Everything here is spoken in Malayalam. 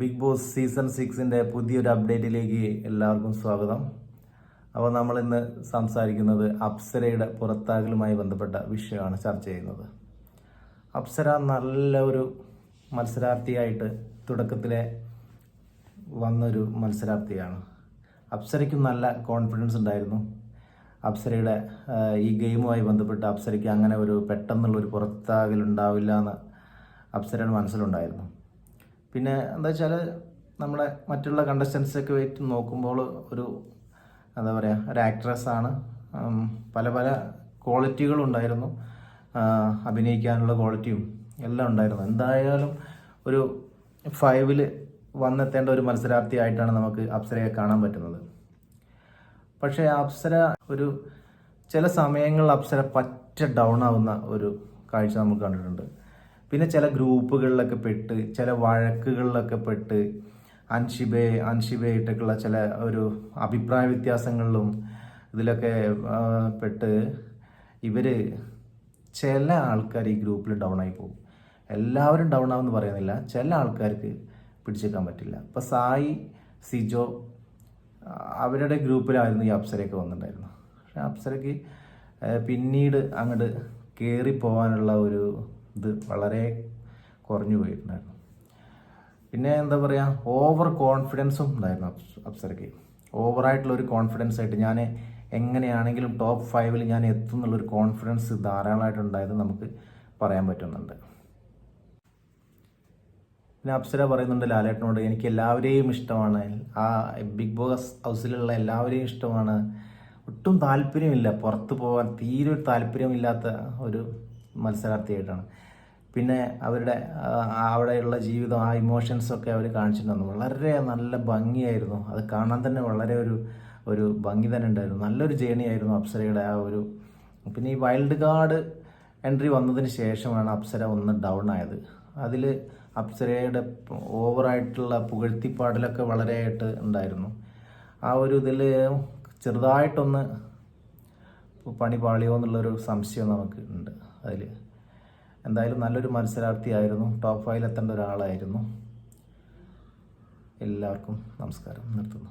ബിഗ് ബോസ് സീസൺ സിക്സിന്റെ പുതിയൊരു അപ്ഡേറ്റിലേക്ക് എല്ലാവർക്കും സ്വാഗതം. അപ്പോൾ നമ്മൾ ഇന്ന് സംസാരിക്കുന്നത് അപ്സരയുടെ പുറത്താകലുമായി ബന്ധപ്പെട്ട വിഷയമാണ് ചർച്ച ചെയ്യുന്നത്. അപ്സര നല്ല ഒരു മത്സരാർത്ഥിയായിട്ട് തുടക്കത്തിലെ വന്നൊരു മത്സരാർത്ഥിയാണ്. അപ്സരയ്ക്കും നല്ല കോൺഫിഡൻസ് ഉണ്ടായിരുന്നു. അപ്സരയുടെ ഈ ഗെയിമുമായി ബന്ധപ്പെട്ട് അപ്സരയ്ക്ക് അങ്ങനെ ഒരു പെട്ടെന്നുള്ളൊരു പുറത്താകലുണ്ടാവില്ല എന്ന് അപ്സരയുടെ മനസ്സിലുണ്ടായിരുന്നു. പിന്നെ എന്താ വെച്ചാൽ നമ്മുടെ മറ്റുള്ള കണ്ടസ്റ്റൻസൊക്കെ വെച്ച് നോക്കുമ്പോൾ ഒരു എന്താ പറയുക ഒരു ആക്ട്രസ്സാണ് പല പല ക്വാളിറ്റികളുണ്ടായിരുന്നു അഭിനയിക്കാനുള്ള ക്വാളിറ്റിയും എല്ലാം ഉണ്ടായിരുന്നു. എന്തായാലും ഒരു ഫൈവിൽ വന്നെത്തേണ്ട ഒരു മത്സരാർത്ഥിയായിട്ടാണ് നമുക്ക് അപ്സരയെ കാണാൻ പറ്റുന്നത്. പക്ഷേ അപ്സര ഒരു ചില സമയങ്ങളിൽ അപ്സര പറ്റ ഡൗൺ ആവുന്ന ഒരു കാഴ്ച നമുക്ക് കണ്ടിട്ടുണ്ട്. പിന്നെ ചില ഗ്രൂപ്പുകളിലൊക്കെ പെട്ട് ചില വഴക്കുകളിലൊക്കെ പെട്ട് അൻഷിബെ അൻഷിബയായിട്ടൊക്കെയുള്ള ചില ഒരു അഭിപ്രായ വ്യത്യാസങ്ങളിലും ഇതിലൊക്കെ പെട്ട് ഇവർ ചില ആൾക്കാർ ഈ ഗ്രൂപ്പിൽ ഡൗൺ ആയി പോകും. എല്ലാവരും ഡൗൺ ആവുമെന്ന് പറയുന്നില്ല. ചില ആൾക്കാർക്ക് പിടിച്ചേക്കാൻ പറ്റില്ല. ഇപ്പോൾ സായി സിജോ അവരുടെ ഗ്രൂപ്പിലായിരുന്നു ഈ അപ്സരയൊക്കെ വന്നിട്ടുണ്ടായിരുന്നു പക്ഷേ അപ്സരയ്ക്ക് പിന്നീട് അങ്ങോട്ട് കയറി പോകാനുള്ള ഒരു ഇത് വളരെ കുറഞ്ഞു പോയിട്ടുണ്ടായിരുന്നു. പിന്നെ എന്താ പറയുക ഓവർ കോൺഫിഡൻസും ഉണ്ടായിരുന്നു അപ്സ- അപ്സരയ്ക്ക് ഓവറായിട്ടുള്ള ഒരു കോൺഫിഡൻസ് ആയിട്ട് ഞാൻ എങ്ങനെയാണെങ്കിലും ടോപ്പ് ഫൈവിൽ ഞാൻ എത്തും എന്നുള്ളൊരു കോൺഫിഡൻസ് ധാരാളമായിട്ടുണ്ടായത് നമുക്ക് പറയാൻ പറ്റുന്നുണ്ട്. പിന്നെ അപ്സര പറയുന്നുണ്ട് ലാലേട്ടനോട് എനിക്ക് എല്ലാവരെയും ഇഷ്ടമാണ്. ആ ബിഗ് ബോസ് ഹൗസിലുള്ള എല്ലാവരെയും ഇഷ്ടമാണ്. ഒട്ടും താല്പര്യമില്ല. പുറത്ത് പോകാൻ തീരെ ഒരു താല്പര്യമില്ലാത്ത ഒരു മത്സരാർത്ഥിയായിട്ടാണ്. പിന്നെ അവരുടെ അവിടെയുള്ള ജീവിതം ആ ഇമോഷൻസൊക്കെ അവർ കാണിച്ചിട്ടുണ്ടായിരുന്നു വളരെ നല്ല ഭംഗിയായിരുന്നു. അത് കാണാൻ തന്നെ വളരെ ഒരു ഒരു ഭംഗി തന്നെ ഉണ്ടായിരുന്നു. നല്ലൊരു ജേണി ആയിരുന്നു അപ്സരയുടെ ആ ഒരു പിന്നെ ഈ വൈൽഡ് കാർഡ് എൻട്രി വന്നതിന് ശേഷമാണ് അപ്സര ഒന്ന് ഡൗൺ ആയത്. അതിൽ അപ്സരയുടെ ഓവറായിട്ടുള്ള പുകഴ്ത്തിപ്പാടലൊക്കെ വളരെയായിട്ട് ഉണ്ടായിരുന്നു. ആ ഒരു ഇതിൽ ചെറുതായിട്ടൊന്ന് പണി പാളിയോ എന്നുള്ളൊരു സംശയം നമുക്ക് അതിൽ എന്തായാലും നല്ലൊരു മത്സരാർത്ഥിയായിരുന്നു. ടോപ്പ് ഫൈവിൽ എത്തേണ്ട ഒരാളായിരുന്നു. എല്ലാവർക്കും നമസ്കാരം. നിർത്തുന്നു.